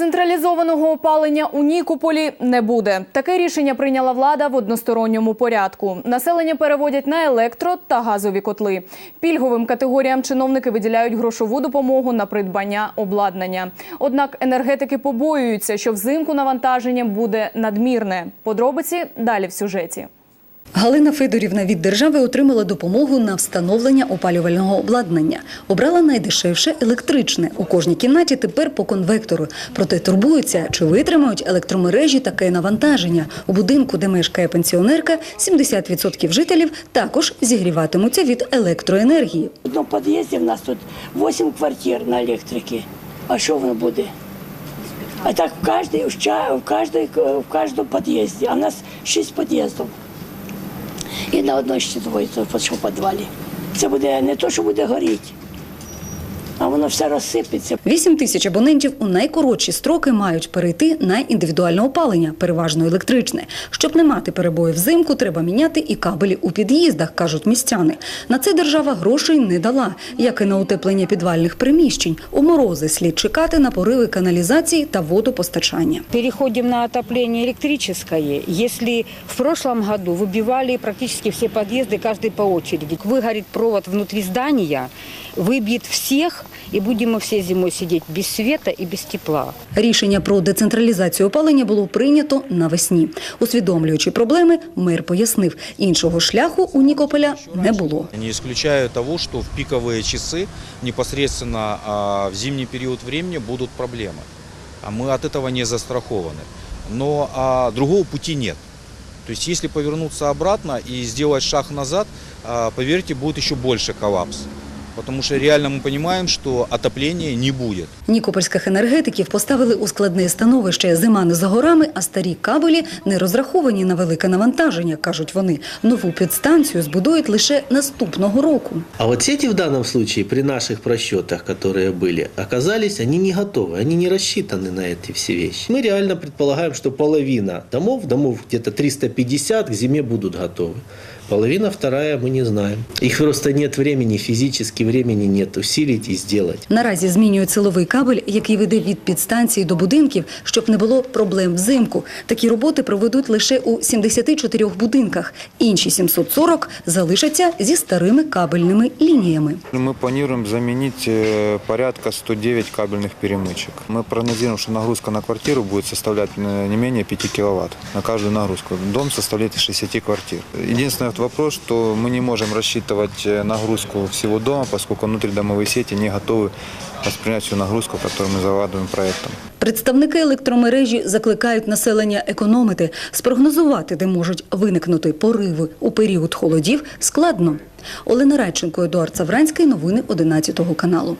Централізованого опалення у Нікополі не буде. Таке рішення прийняла влада в односторонньому порядку. Населення переводять на електро та газові котли. Пільговим категоріям чиновники виділяють грошову допомогу на придбання обладнання. Однак енергетики побоюються, що взимку навантаження буде надмірне. Подробиці далі в сюжеті. Галина Федорівна від держави отримала допомогу на встановлення опалювального обладнання. Обрала найдешевше електричне. У кожній кімнаті тепер по конвектору. Проте турбуються, чи витримають електромережі таке навантаження. У будинку, де мешкає пенсіонерка, 70% жителів також зігріватимуться від електроенергії. В одному під'їзді в нас тут 8 квартир на електриці. А що воно буде? А так в кожній, в кожному під'їзді. А в нас 6 під'їздів. І на одній ще двоє, що в підвалі. Це буде не то, що буде горіти, а воно все розсипеться. 8 тисяч абонентів у найкоротші строки мають перейти на індивідуальне опалення, переважно електричне. Щоб не мати перебоїв взимку, треба міняти і кабелі у під'їздах, кажуть містяни. На це держава грошей не дала, як і на утеплення підвальних приміщень. У морози слід чекати на пориви каналізації та водопостачання. Переходим на отопление электрическое. Если в прошлом году выбивали практически все подъезды, каждый по очереди, выгорит провод внутри здания, выбьет всех, и будем мы все зимой сидеть без света и без тепла. Рішення про децентралізацію опалення було прийнято навесні. Усвідомлюючи проблеми, мер пояснив, іншого шляху у Нікополя не було. Не исключаю того, что в пиковые часы непосредственно а, в зимний период времени будут проблемы. А мы от этого не застрахованы. Но а, другого пути нет. То есть если повернуться обратно и сделать шаг назад, а, поверьте, будет еще больше коллапс. Потому что реально мы понимаем, что отопления не будет. Нікопольських енергетиків поставили у складне становище. Зима не за горами, а старі кабелі не розраховані на велике навантаження, кажуть вони. Нову підстанцію збудують лише наступного року. А вот сети в данном случае, при наших просчетах, которые были, оказались, они не готовы, они не рассчитаны на эти все вещи. Мы реально предполагаем, что половина домов, домов где-то 350 к зиме будут готовы. Половина вторая мы не знаем. Их просто нет времени, физически времени нет усилить и сделать. Наразі змінюють силовий кабель, який веде від підстанції до будинків, щоб не було проблем взимку. Такі роботи проведуть лише у 74 будинках. Інші 740 залишаться зі старими кабельними лініями. Мы планируем заменить э, порядка 109 кабельных перемычек. Мы прогнозируем, что нагрузка на квартиру будет составлять э, не менее 5 киловатт на каждую нагрузку. Дом составляет из 60 квартир. Единственный вот вопрос, что мы не можем рассчитывать э, нагрузку всего дома, поскольку внутридомовые сети не готовы воспринять всю нагрузку, которую мы закладываем проектом. Представники електромережі закликають населення економити. Спрогнозувати, де можуть виникнути пориви у період холодів, складно. Олена Радченко, Едуард Савранський. Новини 11 каналу.